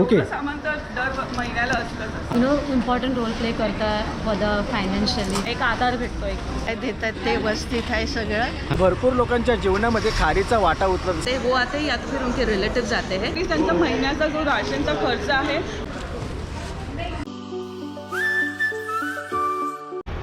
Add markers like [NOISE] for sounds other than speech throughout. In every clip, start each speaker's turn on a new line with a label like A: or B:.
A: Okay
B: एवढं सामान तर दर महिन्याला असतंच
C: you know important role play करता फॉर द फायनान्शियली एक आधार भेटतो एक.
D: काय देतात ते व्यवस्थित आहे सगळं.
A: भरपूर लोकांच्या जीवनामध्ये खारीचा वाटा उतरत
D: ते वो आते हैं या तो फिर उनके रिलेटिव जाते हैं.
B: की त्यांचा महिन्याचा जो राशनचा खर्च आहे.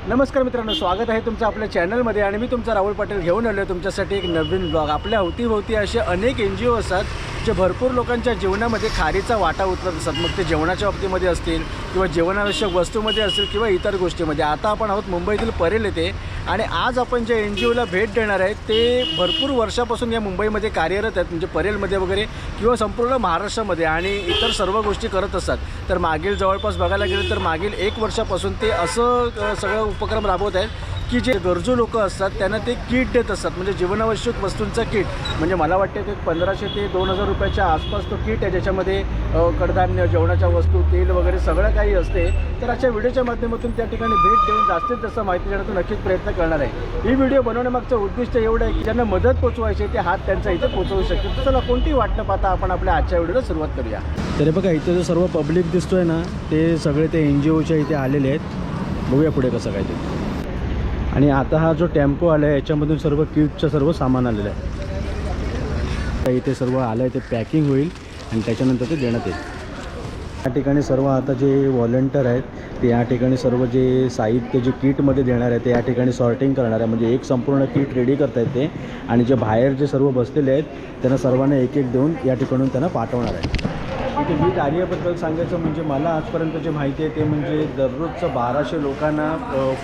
A: नमस्कार मित्रांनो स्वागत आहे तुमचं आपल्या चॅनलमध्ये आणि मी तुमचा राहुल पाटील घेऊन आलो आहे तुमच्यासाठी एक नवीन ब्लॉग आपल्या अवतीभोवती असे अनेक एन जी ओ असतात जे भरपूर लोकांच्या जीवनामध्ये खारीचा वाटा उतरत असतात. मग ते जेवणाच्या बाबतीमध्ये असतील किंवा जेवणावश्यक वस्तूमध्ये असतील किंवा इतर गोष्टीमध्ये. आता आपण आहोत मुंबईतील परेल येथे आणि आज आपण जे एन जी ओला भेट देणार आहे ते भरपूर वर्षापासून या मुंबईमध्ये कार्यरत आहेत. म्हणजे परेलमध्ये वगैरे किंवा संपूर्ण महाराष्ट्रामध्ये आणि इतर सर्व गोष्टी करत असतात. तर मागील जवळपास बघायला गेलं तर मागील एक वर्षापासून ते असं सगळं उपक्रम राबवत आहेत. की जे गरजू लोक असतात त्यांना ते किट देत असतात. म्हणजे जीवनावश्यक वस्तूंचं किट. म्हणजे मला वाटतं की पंधराशे ते दोन हजार रुपयाच्या आसपास तो किट आहे ज्याच्यामध्ये कडधान्य जेवणाच्या वस्तू तेल वगैरे सगळं काही असते. तर अशा व्हिडिओच्या माध्यमातून त्या ठिकाणी भेट देऊन जास्तीत जास्त माहिती देण्याचा नक्कीच प्रयत्न करणार आहे. ही व्हिडिओ बनवण्यामागचं उद्दिष्ट एवढं आहे की ज्यांना मदत पोचवायची ते हात त्यांचा इथे पोचवू शकतील. तर चला कोणती वाट न पाहता आपण आपल्या आजच्या व्हिडिओला सुरुवात करूया. तरी बघा इथे जो सर्व पब्लिक दिसतोय ना ते सगळे ते एन जी ओच्या इथे आलेले आहेत. बघूया पुढे कसं काय ते. आणि आता हा जो टेम्पो आला आहे याच्यामधून सर्व किटचं सर्व सामान आलेलं आहे. तर इथे सर्व आलं आहे ते पॅकिंग होईल आणि त्याच्यानंतर ते देण्यात येईल. या ठिकाणी सर्व आता जे व्हॉलेंटर आहेत ते या ठिकाणी सर्व जे साहित्य जे किटमध्ये देणार आहे ते या ठिकाणी सॉर्टिंग करणार आहे म्हणजे एक संपूर्ण किट रेडी करतायत ते. आणि जे बाहेर जे सर्व बसलेले आहेत त्यांना सर्वांना एक एक देऊन या ठिकाणून त्यांना पाठवणार आहे इथे मी कार्याबद्दल सांगायचं म्हणजे मला आजपर्यंत जे माहिती आहे ते म्हणजे दररोजचं बाराशे लोकांना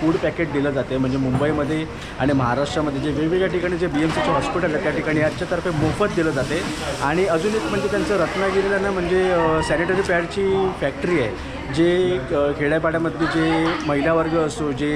A: फूड पॅकेट दिलं जाते. म्हणजे मुंबईमध्ये आणि महाराष्ट्रामध्ये जे वेगवेगळ्या ठिकाणी जे बी एम सीचे हॉस्पिटल आहे त्या ठिकाणी याच्यातर्फे मोफत दिलं जाते. आणि अजून एक म्हणजे त्यांचं रत्नागिरीला ना म्हणजे सॅनिटरी पॅडची फॅक्टरी आहे जे खेड्यापाड्यामधले जे महिला वर्ग असो जे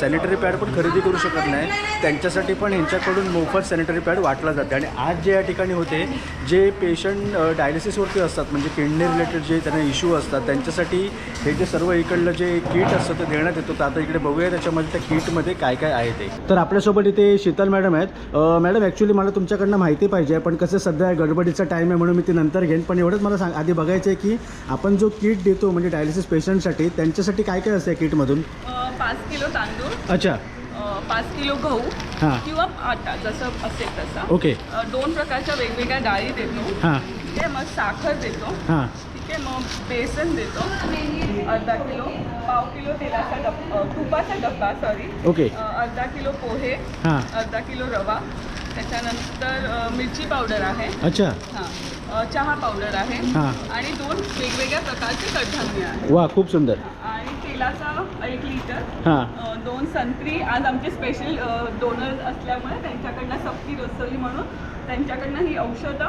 A: सॅनिटरी पॅड पण खरेदी करू शकत नाही त्यांच्यासाठी पण ह्यांच्याकडून मोफत सॅनिटरी पॅड वाटला जाते. आणि आज जे या ठिकाणी होते जे पेशंट डायलिसिसवरती असतात म्हणजे किडनी रिलेटेड जे त्यांना इश्यू असतात त्यांच्यासाठी हे जे सर्व इकडलं जे किट असतं ते देण्यात येतो. तर आता इकडे बघूया त्याच्यामध्ये त्या किटमध्ये काय काय आहे ते. तर आपल्यासोबत इथे शीतल मॅडम आहेत. मॅडम ॲक्च्युली मला तुमच्याकडनं माहिती पाहिजे पण कसं सध्या गडबडीचा टाईम आहे म्हणून मी ते नंतर घेईन. पण एवढंच मला सांग आधी बघायचं आहे की आपण जो किट देतो म्हणजे डायलिसिस पेशंटसाठी त्यांच्यासाठी काय काय असतं किटमधून?
B: पाच किलो तांदूळ
A: अच्छा.
B: पाच किलो गहू
A: हां.
B: किंवा आटा जसं असेल तसा.
A: ओके.
B: दोन प्रकारच्या वेगवेगळ्या डाळी देतो.
A: हां.
B: ठीक आहे मग साखर देतो.
A: हां.
B: ठीक आहे मग बेसन देतो. अर्धा किलो पाव किलो तेलाचा डब अं, तुपाचा डब्बा सॉरी
A: ओके.
B: अर्धा किलो पोहे
A: हां.
B: अर्धा किलो रवा. त्याच्यानंतर मिरची पावडर आहे.
A: अच्छा.
B: हां. चहा पावडर आहे
A: हां.
B: आणि दोन वेगवेगळ्या प्रकारचे कडधान्य आहे.
A: वा खूप सुंदर.
B: आणि तेलाचा एक लिटर
A: हां.
B: अ, दोन संत्री. आज आमचे स्पेशल डोनर असल्यामुळे त्यांच्याकडनं सप्ती रसवली म्हणून त्यांच्याकडनं ही औषधं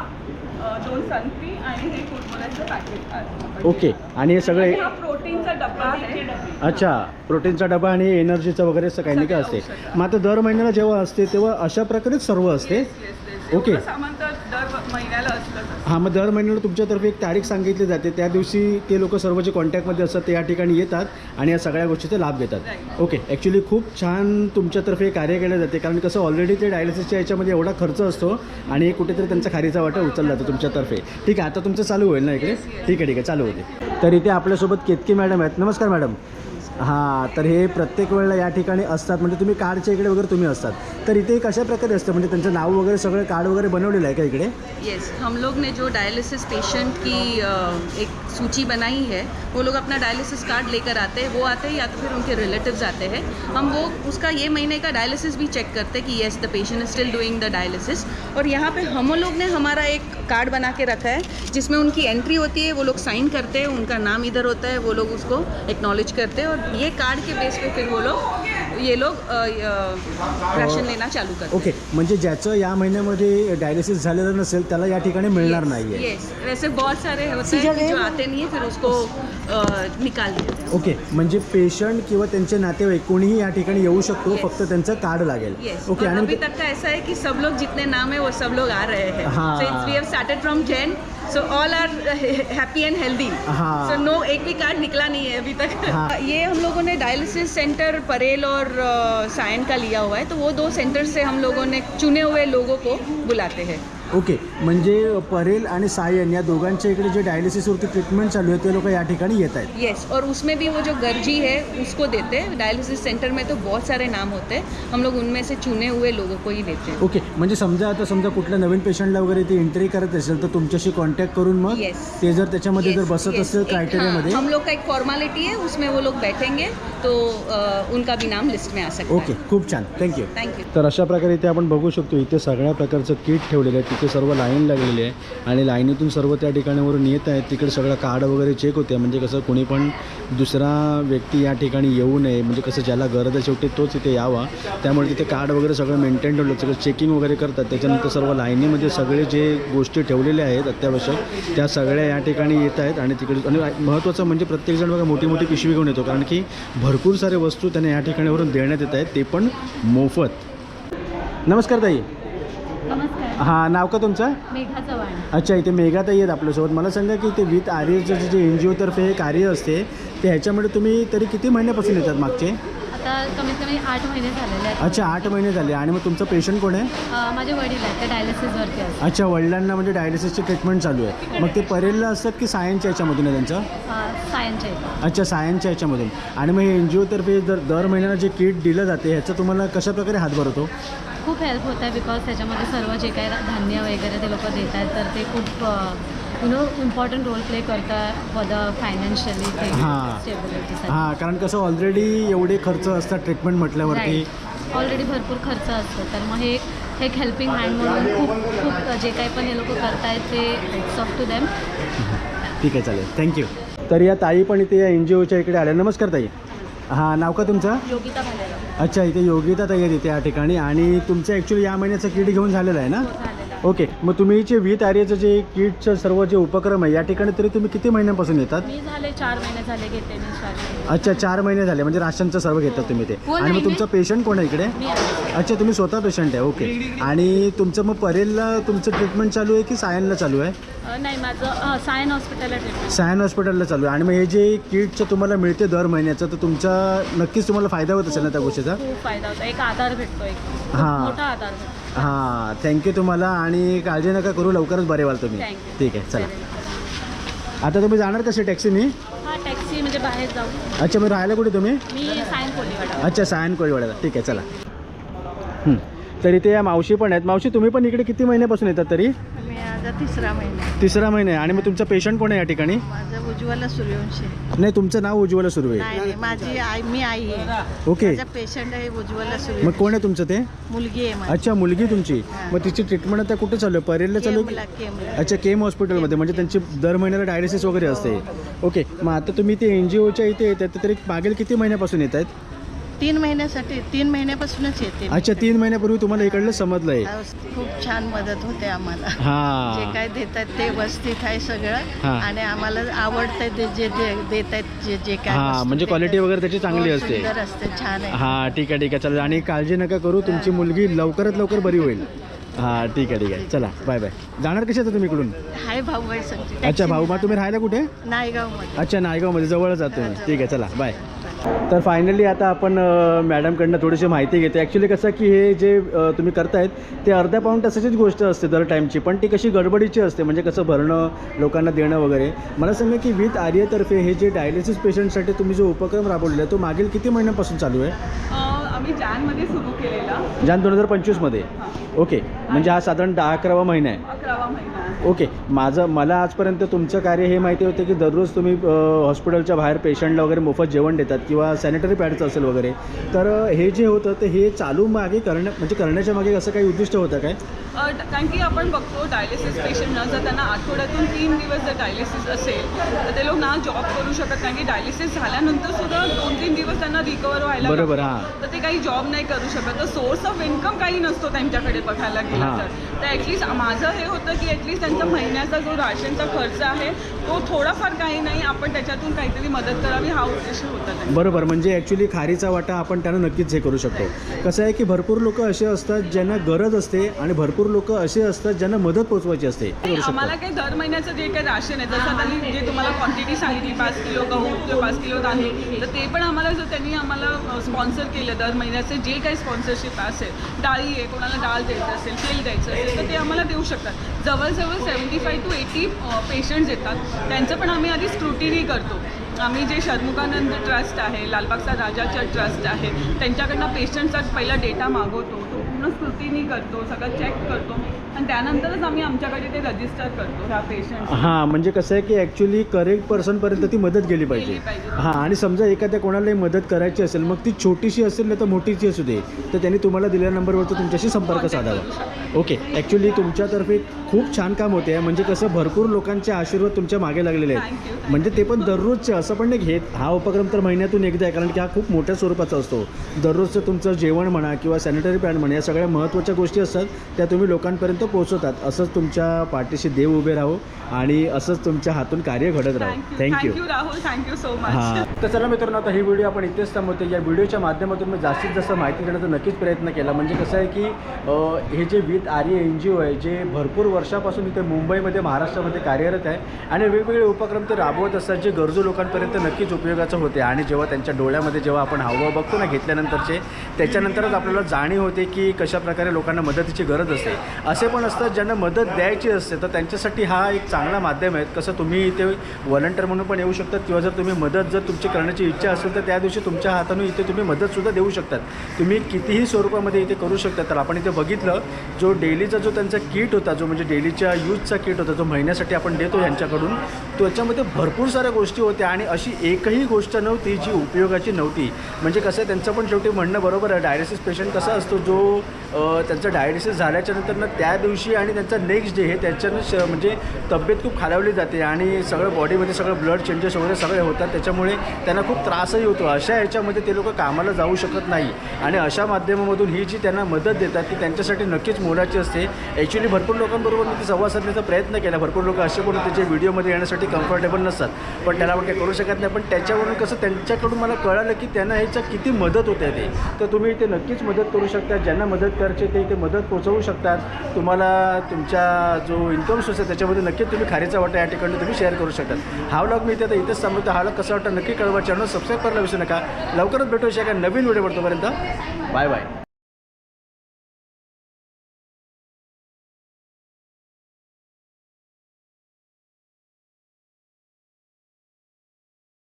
B: अ, दोन संत्री आणि हे कुरमुऱ्याचं पॅकेट आहे
A: ओके. आणि हे सगळे
B: आणि हा प्रोटीनचा डब्बा आहे.
A: अच्छा. प्रोटीनचा डबा आणि एनर्जीचं वगैरे असं काही नाही का असते. मग आता दर महिन्याला जेव्हा असते तेव्हा अशा प्रकारेच सर्व असते?
B: Yes, yes, yes.
A: ओके.
B: एवढं सामान तर दर महिन्याला असतंच.
A: हां मग दर महिन्याला तुमच्यातर्फे एक तारीख सांगितली जाते. त्या दिवशी ते लोक सर्व जे कॉन्टॅक्टमध्ये असतात ते या ठिकाणी येतात आणि या सगळ्या गोष्टीचा लाभ घेतात. ओके. ॲक्च्युली खूप छान तुमच्यातर्फे कार्य केलं जाते. कारण कसं ऑलरेडी ते डायलिसिसच्या याच्यामध्ये एवढा खर्च असतो आणि कुठेतरी त्यांचा खारीचा वाटा उचलला जातो तुमच्यातर्फे. ठीक आहे आता तुमचं चालू होईल ना इकडे? ठीक आहे ठीक आहे. चालू होते. तर इथे आपल्यासोबत केतकी मॅडम आहेत. नमस्कार मॅडम. हां तर हे प्रत्येक वेळेला या ठिकाणी असतात. म्हणजे तुम्ही कार्डच्या इकडे वगैरे तुम्ही असतात. तर इथे कशा प्रकारे असतं. म्हणजे त्यांचं नाव वगैरे सगळं कार्ड वगैरे बनवलेलं आहे का इकडे?
D: यस हम लोग ने जो डायलिसिस पेशेंट की अ, एक सूची बनाई है वो लोग अपना डायलिसिस कार्ड लेकर आते हैं। वो आते हैं या तो फिर उनके रिलेटिव्स आते हैं। हम वो उसका ये महीने का डायलिसिस भी चेक करते हैं कि yes the patient is still doing the dialysis और यहाँ पे हम लोग ने हमारा एक कार्ड बना के रखा है जिसमें उनकी एंट्री होती है वो लोग साइन करते हैं उनका नाम इधर होता है वो लोग उसको एक्नॉलेज करते हैं। और ये कार्ड के बेस पे फिर वो लोग ये लोग राशन लेना चालू करते
A: ओके म्हणजे ज्याचं या महिन्यामध्ये डायलिसिस झालेलं नसेल त्याला या ठिकाणी मिळणार नाही आहे
D: यस वैसे बहुत सारे होते हैं कि जो आते नहीं है फिर उसको अ, निकाल देते हैं।
A: ओके म्हणजे पेशंट किंवा त्यांचे नातेवाईक कोणीही या ठिकाणी येऊ शकतो
D: Yes.
A: फक्त त्यांचं कार्ड लागेल.
D: यस
A: ओके
D: और
A: आणि
D: अभी तक का ऐसा है कि सब लोग जितने नाम है वो सब लोग आ रहे हैं।
A: हाँ।
D: So it's we have started from 10 so all are happy and healthy. So no एक भी कार्ड निकला नहीं है अभी तक
A: हाँ। [LAUGHS]
D: ये हम लोगों ने डायलिसिस सेंटर परेल और साइन सायन का लिया हुआ है तो वो दो सेंटर से हम लोगों ने चुने हुए लोगों को बुलाते हैं
A: ओके म्हणजे परेल आणि सायन या दोघांच्या इकडे जे डायलिसिसवरती ट्रीटमेंट चालू आहे ते लोक या ठिकाणी येत आहेत.
D: यस और उसमें भी वो जो गर्जी है उसको देते हैं। डायलिसिस सेंटर में तो बहुत सारे नाम होते हैं। हम लोग उनमें से चुने हुए लोगों को ही देते हैं।
A: ओके म्हणजे समजा आता समजा कुठल्या नवीन पेशंटला वगैरे ते एंट्री करत असेल तर तुमच्याशी कॉन्टॅक्ट करून मग
D: Yes.
A: ते जर त्याच्यामध्ये जर बसत
D: yes.
A: असेल
D: एक-
A: क्रायटेरियामध्ये
D: हाँ, हम लोग का एक फॉर्मेलिटी है उसमें वो लोग बैठेंगे तो अ, उनका भी नाम लिस्ट में आ सकता
A: ओके
D: है।
A: खूप छान थँक्यू
D: थैंक यू
A: तर अशा प्रकारे इथे आपण बघू शकतो इथे सगळ्या प्रकारचं किट ठेवलेलं आहे. तिथे सर्व लाईन लागलेली आहे आणि लाईनीतून सर्व त्या ठिकाणावरून येत आहेत. तिकडे सगळं कार्ड वगैरे चेक होते. म्हणजे कसं कोणी पण दुसरा व्यक्ती या ठिकाणी येऊ नये. म्हणजे कसं ज्याला गरज आहे शेवटी तोच इथे यावा. त्यामुळे तिथे कार्ड वगैरे सगळं मेंटेन ठेवलं सगळं चेकिंग वगैरे करतात. त्याच्यानंतर सर्व लाईनीमध्ये सगळे जे गोष्टी ठेवलेल्या आहेत अत्यावश्यक त्या सगळ्या या ठिकाणी येत आहेत आणि तिकडे आणि महत्त्वाचं म्हणजे प्रत्येकजण बघा मोठी मोठी पिशवी घेऊन येतो. कारण की भरपूर सारे वस्तू त्यांना या ठिकाणीवरून देण्यात येत आहेत. ते पण मोफत. नमस्कार ताई.
C: नमस्कार.
A: हां नाव का तुमचं?
C: मेघा चव्हाण.
A: अच्छा इथे मेघाताई आहेत आपल्यासोबत. मला सांगा की ते विथ आर्यचं जे एन जी ओतर्फे हे कार्य असते ते ह्याच्यामध्ये तुम्ही तरी किती महिन्यापासून येतात मागचे?
C: आता कमीत कमी आठ महिने झालेले आहेत.
A: अच्छा आठ महिने झाले. आणि मग तुमचं पेशंट कोण आहे?
C: अं, माझे वडील आहेत ते डायलिसिसवरती
A: अच्छा वडिलांना म्हणजे डायलिसिसची ट्रीटमेंट चालू आहे. मग ते परेलला असतात की सायन्सच्या याच्यामधून आहे त्यांचं?
C: अं, सायनच्या
A: अच्छा सायन्सच्या याच्यामधून. आणि मग हे एन जी ओतर्फे दर दर महिन्याला जे किट दिलं जाते ह्याचा तुम्हाला कशाप्रकारे हातभार होतो?
C: खूप हेल्प होत आहे बिकॉज त्याच्यामध्ये सर्व जे काही धान्य वगैरे ते लोक देत आहेत तर ते खूप you know important role play करतात फॉर द फायनान्शियली ते
A: हां. हां कारण कसं ऑलरेडी एवढे खर्च असतात ट्रीटमेंट म्हटल्यावरती.
C: ऑलरेडी भरपूर खर्च असतो. तर मग हे एक हेल्पिंग हँड म्हणून खूप खूप जे काही पण हे लोक करतायत ते इट्स ऑफ टू देम
A: ठीक आहे चालेल. थँक्यू तर या ताई पण इथे या एन जी ओच्या इकडे आल्या. नमस्कार ताई. हां नाव का तुमचं?
C: योगिता भालेराव
A: अच्छा इथे योगिता ताई आहेत इथे या ठिकाणी. आणि तुमचं ॲक्च्युली या महिन्याचं किट घेऊन झालेलं आहे ना?
C: झालेला
A: ओके मग तुम्ही जे विथ आर्याचं जे किटचं सर्व जे उपक्रम आहे या ठिकाणी तरी तुम्ही किती महिन्यापासून येतात?
C: मी झाले चार महिने झाले घेते मी
A: अच्छा चार महिने झाले म्हणजे राशनचं सर्व घेतात तुम्ही ते. आणि मग तुमचं पेशंट कोण आहे इकडे?
C: मी आहे.
A: अच्छा तुम्ही स्वतः पेशंट आहे ओके. आणि तुमचं मग परेलला तुमचं ट्रीटमेंट चालू आहे की सायनला चालू आहे?
C: अ, नाही माझं अ, सायन हॉस्पिटलला ट्रीटमेंट
A: सायन हॉस्पिटलला चालू आहे. आणि मग हे जे किटचं तुम्हाला मिळते दर महिन्याचं तर तुमचा नक्कीच तुम्हाला फायदा होत असेल ना त्या गोष्टीचा?
C: खूप फायदा होतो. एक आधार भेटतो एक खूप
A: हां.
C: मोठा आधार भेटतो.
A: हां थँक्यू तुम्हाला आणि काळजी नका करू लवकरच बरे व्हाल तुम्ही.
C: Thank you.
A: ठीक आहे चला. आता तुम्ही जाणार कसे टॅक्सीने
C: हा टॅक्सी म्हणजे बाहेर जाऊ.
A: अच्छा मग राहायला कुठे तुम्ही?
C: मी सायन
A: अच्छा सायन कोळीवाड्याला ठीक आहे चला. हं. तर इथे या मावशी पण आहेत. मावशी तुम्ही पण इकडे किती महिन्यापासून येतात तरी?
E: तिसरा महिना
A: तिसरा महिना आहे. आणि मग तुमचा पेशंट कोण आहे या ठिकाणी?
E: माझं उज्ज्वला सूर्यवंशी.
A: नाही तुमचं नाव उज्ज्वला सुरू आहे
E: नाही नाही माझी आई मी आई आहे.
A: ओके.
E: माझा पेशंट आहे उज्ज्वला
A: मग
E: सूर्यवंशी
A: कोण आहे तुमचं ते?
E: मुलगी आहे माझी.
A: अच्छा मुलगी तुमची.
E: हां.
A: मग तिची ट्रीटमेंट आता कुठे चालू आहे? परेलला चालू आहे
E: केमला
A: की-
E: केमला
A: अच्छा केम हॉस्पिटलमध्ये म्हणजे त्यांची दर महिन्याला डायलिसिस वगैरे असते. ओके मग आता तुम्ही ते एन जी ओच्या इथे येतात तर तरी मागील किती महिन्यापासून येत आहेत
E: तीन महिन्यासाठी तीन महिन्यापासूनच येते.
A: अच्छा तीन महिन्यापूर्वी तुम्हाला इकडलं समजलं आहे
E: हा, खूप छान मदत होते आम्हाला. जे काय देतात ते व्यवस्थित आहे सगळं. आणि आम्हाला आवडतंय ते जे जे देत आहेत जे जे काय
A: हां म्हणजे. क्वालिटी वगैरे त्याची चांगली
E: हो,
A: असते.
E: छान आहे.
A: हां ठीक आहे ठीक आहे. चालेल आणि काळजी नका करू. तुमची मुलगी लवकरात लवकर बरी होईल. हां ठीक आहे ठीक आहे. चला बाय बाय जाणार आता तुम्ही इकडून?
E: हाय भाऊ
A: अच्छा भाऊ तुम्ही राहायला कुठे?
E: नायगावमध्ये.
A: अच्छा नायगावमध्ये जवळच आहात तुम्ही. ठीक आहे चला बाय तर फायनली आता आपण मॅडमकडनं थोडीशी माहिती घेते ॲक्च्युली कसं की हे जे तुम्ही करतायत ते अर्ध्या पाऊण तासाचीच गोष्ट असते दर टाईमची पण ती कशी गडबडीची असते म्हणजे कसं भरणं लोकांना देणं वगैरे. मला सांगा की विथ आर्यतर्फे हे जे डायलिसिस पेशंटसाठी तुम्ही जो उपक्रम राबवलेला आहे तो मागील किती महिन्यापासून चालू आहे?
B: आम्ही जॅनमध्ये सुरू केलेला.
A: जान दोन हजार पंचवीसमध्ये ओके. म्हणजे हा साधारण दहा अकरावा महिना आहे.
B: अकरावा महिना आहे.
A: ओके. माझं मला आजपर्यंत तुमचं कार्य हे माहिती होतं की दररोज तुम्ही अ, हॉस्पिटलच्या बाहेर पेशंटला वगैरे मोफत जेवण देतात किंवा सॅनिटरी पॅडचं असेल वगैरे. तर अ, हे जे होतं ते हे चालू मागे करण्या म्हणजे करण्याच्या मागे असं काही उद्दिष्ट होतं काय?
B: कारण की आपण बघतो डायलिसिस पेशंट ना जर त्यांना आठवड्यातून तीन दिवस जर डायलिसिस असेल तर ते लोक ना जॉब करू शकत कारण की डायलिसिस झाल्यानंतर सुद्धा दोन तीन दिवस त्यांना रिकवर व्हायला
A: बरोबर,
B: लागतं.
A: हां.
B: तर ते काही जॉब नाही करू शकत तर सोर्स ऑफ इन्कम काही नसतो त्यांच्याकडे बघायला गेला
A: हां.
B: तर तर ॲटलिस्ट माझं हे होतं की ॲटलिस्ट त्यांचा महिन्याचा जो राशनचा खर्च आहे तो थोडाफार काही नाही आपण त्याच्यातून काहीतरी मदत करावी हा उद्देश होता त्यांचा.
A: बरोबर म्हणजे ॲक्च्युली खारीचा वाटा आपण त्यांना नक्कीच हे करू शकतो कसं आहे की भरपूर लोक असे असतात ज्यांना गरज असते आणि भरपूर भरपूर लोक असे असतात ज्यांना मदत पोहोचवायची असते. करू
B: नाही, आम्हाला काही दर महिन्याचं जे काही राशन आहे जसं त्यांनी जे तुम्हाला क्वांटिटी सांगितली पाच किलो गहू किंवा पाच किलो तांदूळ तर ते पण आम्हाला जर त्यांनी आम्हाला स्पॉन्सर केलं दर महिन्याचे जे काही स्पॉन्सरशिप असेल डाळी आहे कोणाला डाळ द्यायचं असेल तेल द्यायचं असेल तर ते आम्हाला देऊ शकतात. जवळजवळ seventy five two eighty patients येतात. त्यांचं पण आम्ही आधी स्क्रुटिनी करतो. आम्ही जे शर्मुकानंद ट्रस्ट आहे लालबागचा राजाचा ट्रस्ट आहे त्यांच्याकडनं पेशंटचा पहिला डेटा मागवतो. पूर्ण स्क्रुटिनी करतो सगळं चेक करतो. आणि त्यानंतरच आम्ही आमच्याकडे ते रजिस्टर करतो ह्या पेशंट
A: हां म्हणजे कसं आहे की ॲक्च्युली करेक्ट पर्सनपर्यंत ती मदत गेली पाहिजे. हां आणि समजा एखाद्या कोणालाही मदत करायची असेल मग ती छोटीशी असेल ना तर मोठीची असू दे. तर त्यांनी तुम्हाला दिलेल्या नंबरवरती तुमच्याशी संपर्क
B: Contact
A: साधावा. ओके ॲक्च्युली तुमच्यातर्फे खूप छान काम होते आहे म्हणजे कसं भरपूर लोकांचे आशीर्वाद तुमच्या मागे लागलेले आहेत. म्हणजे ते पण दररोजचे असं पण नाही घेत हा उपक्रम तर महिन्यातून एकदा आहे कारण की हा खूप मोठ्या स्वरूपाचा असतो. दररोजचं तुमचं जेवण म्हणा किंवा सॅनिटरी पॅड म्हणा या सगळ्या महत्त्वाच्या गोष्टी असतात त्या तुम्ही लोकांपर्यंत पोहोचवतात. असंच तुमच्या पाठीशी देव उभे राहो आणि असंच तुमच्या हातून कार्य घडत राहो.
B: Thank you Rahul thank you so
A: हां.
B: मच
A: तर चला मित्रांनो आता ही व्हिडिओ आपण इथेच थांबवते. या व्हिडिओच्या माध्यमातून मी जास्तीत जास्त माहिती देण्याचा नक्कीच प्रयत्न केला. म्हणजे कसं आहे की हे जे विथ आर्य एन जी ओ आहे जे भरपूर वर्षापासून इथे मुंबईमध्ये महाराष्ट्रामध्ये कार्यरत आहे आणि वेगवेगळे उपक्रम ते राबवत असतात जे गरजू लोकांपर्यंत नक्कीच उपयोगाचं होते. आणि जेव्हा त्यांच्या डोळ्यामध्ये जेव्हा आपण हावभाव बघतो ना घेतल्यानंतरचे त्याच्यानंतरच आपल्याला जाणीव होते की कशाप्रकारे लोकांना मदतीची गरज असते असे पण असतात ज्यांना मदत द्यायची असते तर त्यांच्यासाठी हा एक चांगला माध्यम आहे. कसं तुम्ही इथे व्हॉलंटियर म्हणून पण येऊ शकतात किंवा जर तुम्ही मदत जर तुमची करण्याची इच्छा असेल तर त्या दिवशी तुमच्या हाताने इथे तुम्ही मदतसुद्धा देऊ शकतात. तुम्ही कितीही स्वरूपामध्ये इथे करू शकता तर आपण इथे बघितलं जो डेलीचा जो त्यांचा किट होता जो म्हणजे डेलीच्या यूजचा किट होता जो महिन्यासाठी आपण देतो यांच्याकडून त्याच्यामध्ये भरपूर साऱ्या गोष्टी होत्या आणि अशी एकही गोष्ट नव्हती जी उपयोगाची नव्हती. म्हणजे कसं आहे त्यांचं पण शेवटी म्हणणं बरोबर आहे. डायलिसिस पेशंट कसा असतो जो त्यांचा त्यांचं डायलिसिस झाल्याच्यानंतर ना त्या दिवशी आणि त्यांचा नेक्स्ट डे हे त्याच्यानं श म्हणजे तब्येत खूप खालावली जाते आणि सगळं बॉडीमध्ये सगळं ब्लड चेंजेस वगैरे सगळे होतात. त्याच्यामुळे त्यांना खूप त्रासही होतो. अशा ह्याच्यामध्ये ते लोक कामाला जाऊ शकत नाही. आणि अशा माध्यमामधून ही जी त्यांना मदत देतात ती त्यांच्यासाठी नक्कीच मोलाची असते. ॲक्च्युली भरपूर लोकांबरोबर मी ती संवाद साधण्याचा प्रयत्न केला. भरपूर लोक असे पण होते जे व्हिडिओमध्ये येण्यासाठी ते कम्फर्टेबल नसतात. पण त्याला आपण काही करू शकत नाही. पण त्याच्यावरून कसं त्यांच्याकडून मला कळालं की त्यांना ह्याच्या किती मदत होते ते. तर तुम्ही इथे नक्कीच मदत करू शकता. ज्यांना मदत करायची ते इथे मदत पोचवू शकतात. तुम्हाला तुमच्या जो इन्कम सोर्स आहे त्याच्यामध्ये नक्कीच तुम्ही खारीचा वाटा या ठिकाणी तुम्ही शेअर करू शकतात. हा व्लॉग मी इथे आता इथेच सांगतो हा व्लॉग कसा वाटतं नक्की कळवा. चॅनल सबस्क्राईब करायला विसरू नका. लवकरच भेटू शकता नवीन व्हिडिओ पडतोपर्यंत बाय बाय